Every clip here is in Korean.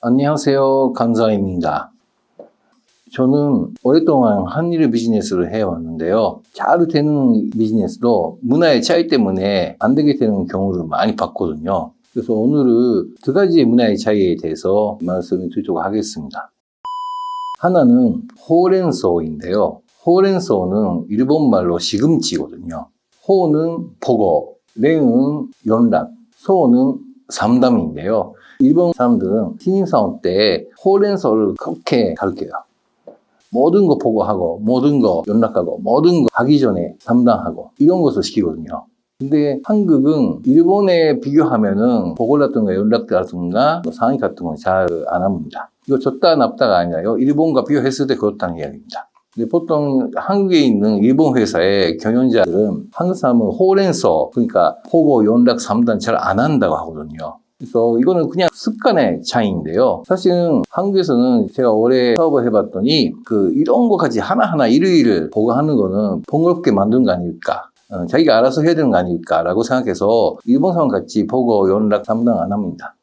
안녕하세요. 감사입니다. 저는 오랫동안 한일 비즈니스를 해왔는데요. 잘 되는 비즈니스도 문화의 차이 때문에 안 되게 되는 경우를 많이 봤거든요. 그래서 오늘은 두 가지의 문화의 차이에 대해서 말씀을 드리도록 하겠습니다. 하나는 호렌소인데요. 호렌소는 일본말로 시금치거든요. 호는 보고, 랭은 연락, 소는 삼담인데요. 일본 사람들은 신입사원 때 호렌소를 그렇게 가르쳐요. 모든 거 보고하고, 모든 거 연락하고, 모든 거 하기 전에 담당하고, 이런 것을 시키거든요. 근데 한국은 일본에 비교하면은 보고라든가 연락이라든가 뭐 상의 같은 건 잘 안 합니다. 이거 줬다 납다가 아니라요. 일본과 비교했을 때 그렇다는 이야기입니다. 보통 한국에 있는 일본 회사의 경영자들은 사람은 호렌소, 그러니까 보고 연락 상담 잘 안 한다고 하거든요. 그래서 이거는 그냥 습관의 차이인데요. 사실은 한국에서는 제가 오래 사업을 해봤더니 그 이런 거까지 하나하나 일일이 보고하는 거는 번거롭게 만든 거 아닐까. 어, 자기가 알아서 해야 되는 거 아닐까라고 생각해서 일본 사람 같이 보고 연락 담당 안 합니다.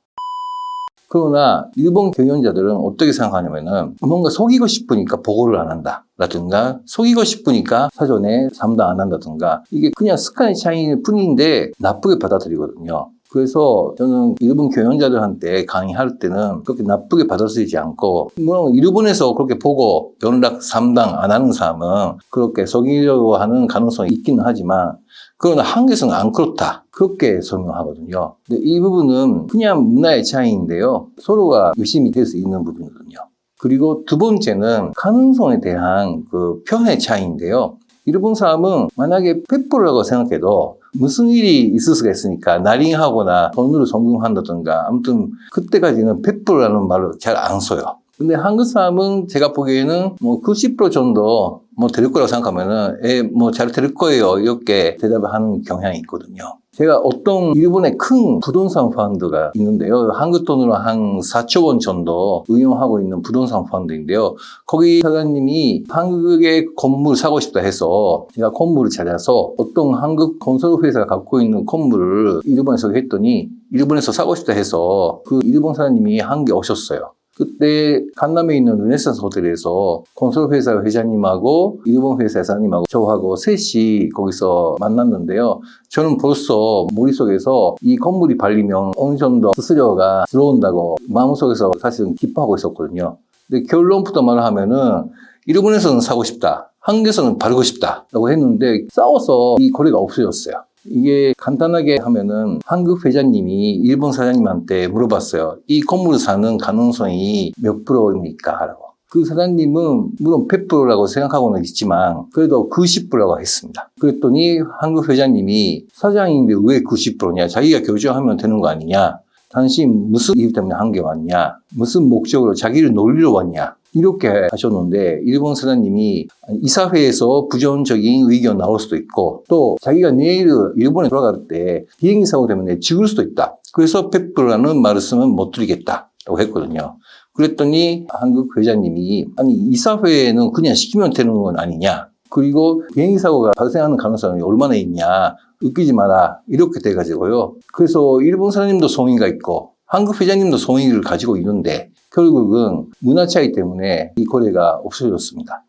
그러나 일본 경영자들은 어떻게 생각하냐면은 뭔가 속이고 싶으니까 보고를 안 한다. 라든가 속이고 싶으니까 사전에 담당 안 한다든가 이게 그냥 습관의 차이일 뿐인데 나쁘게 받아들이거든요. 그래서 저는 일본 경영자들한테 강의할 때는 그렇게 나쁘게 받아들이지 않고 물론 일본에서 그렇게 보고 연락 상담 안 하는 사람은 그렇게 속이려고 하는 가능성이 있기는 하지만 그건 한국에서는 안 그렇다. 그렇게 설명하거든요. 근데 이 부분은 그냥 문화의 차이인데요. 서로가 의심이 될 수 있는 부분이거든요. 그리고 두 번째는 가능성에 대한 그 표현의 차이인데요. 일본 사람은 만약에 페프라고 생각해도 무슨 일이 있을 수가 있으니까 나링하거나 돈으로 성공한다든가 아무튼 그때까지는 페프라는 말을 잘안 써요. 근데 한국 사람은 제가 보기에는 뭐 90% 정도 뭐될 거라고 생각하면은 예, 뭐잘될 거예요. 이렇게 대답을 하는 경향이 있거든요. 제가 어떤 일본의 큰 부동산 펀드가 있는데요. 한국 돈으로 한 4조 원 정도 운영하고 있는 부동산 펀드인데요. 거기 사장님이 한국에 건물 사고 싶다 해서 제가 건물을 찾아서 어떤 한국 건설 회사가 갖고 있는 건물을 일본에서 했더니 일본에서 사고 싶다 해서 그 일본 사장님이 한국에 오셨어요. 그때 강남에 있는 르네상스 호텔에서 건설 회사 회장님하고 일본 회사 회사님하고 저하고 셋이 거기서 만났는데요. 저는 벌써 머릿속에서 이 건물이 발리면 어느 정도 수수료가 들어온다고 마음속에서 사실은 기뻐하고 있었거든요. 근데 결론부터 말하면은 일본에서는 사고 싶다. 한국에서는 바르고 싶다라고 했는데 싸워서 이 거래가 없어졌어요. 이게 간단하게 하면은 한국 회장님이 일본 사장님한테 물어봤어요. 이 건물을 사는 가능성이 몇 프로입니까? 라고. 그 사장님은 물론 100%라고 생각하고는 있지만 그래도 90%라고 했습니다. 그랬더니 한국 회장님이 사장인데 왜 90%냐? 자기가 결정하면 되는 거 아니냐? 당신 무슨 이유 때문에 한게 왔냐? 무슨 목적으로 자기를 놀리러 왔냐? 이렇게 하셨는데 일본 사장님이 이사회에서 부정적인 의견 나올 수도 있고 또 자기가 내일 일본에 돌아갈 때 비행기 사고 때문에 죽을 수도 있다. 그래서 100%라는 말씀은 못 드리겠다 라고 했거든요. 그랬더니 한국 회장님이 아니 이사회에는 그냥 시키면 되는 건 아니냐. 그리고 비행기 사고가 발생하는 가능성이 얼마나 있냐. 웃기지 마라. 이렇게 돼가지고요. 그래서 일본 사장님도 성의가 있고 한국 회장님도 성의를 가지고 있는데 결국은 문화 차이 때문에 이 거래가 없어졌습니다.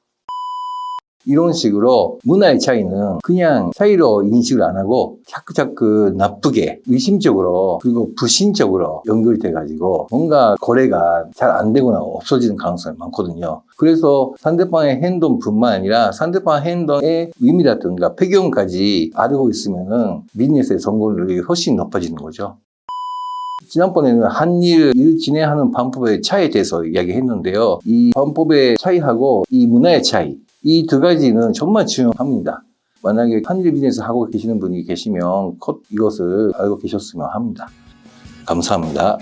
이런 식으로 문화의 차이는 그냥 차이로 인식을 안 하고 자꾸 자꾸 나쁘게 의심적으로 그리고 불신적으로 연결이 돼가지고 뭔가 거래가 잘 안 되거나 없어지는 가능성이 많거든요. 그래서 상대방의 행동뿐만 아니라 상대방 행동의 의미라든가 배경까지 알고 있으면은 비즈니스의 성공률이 훨씬 높아지는 거죠. 지난번에는 한일 일 진행하는 방법의 차이에 대해서 이야기했는데요. 이 방법의 차이하고 이 문화의 차이, 이 두 가지는 정말 중요합니다. 만약에 한일 비즈니스 하고 계시는 분이 계시면 컷 이것을 알고 계셨으면 합니다. 감사합니다.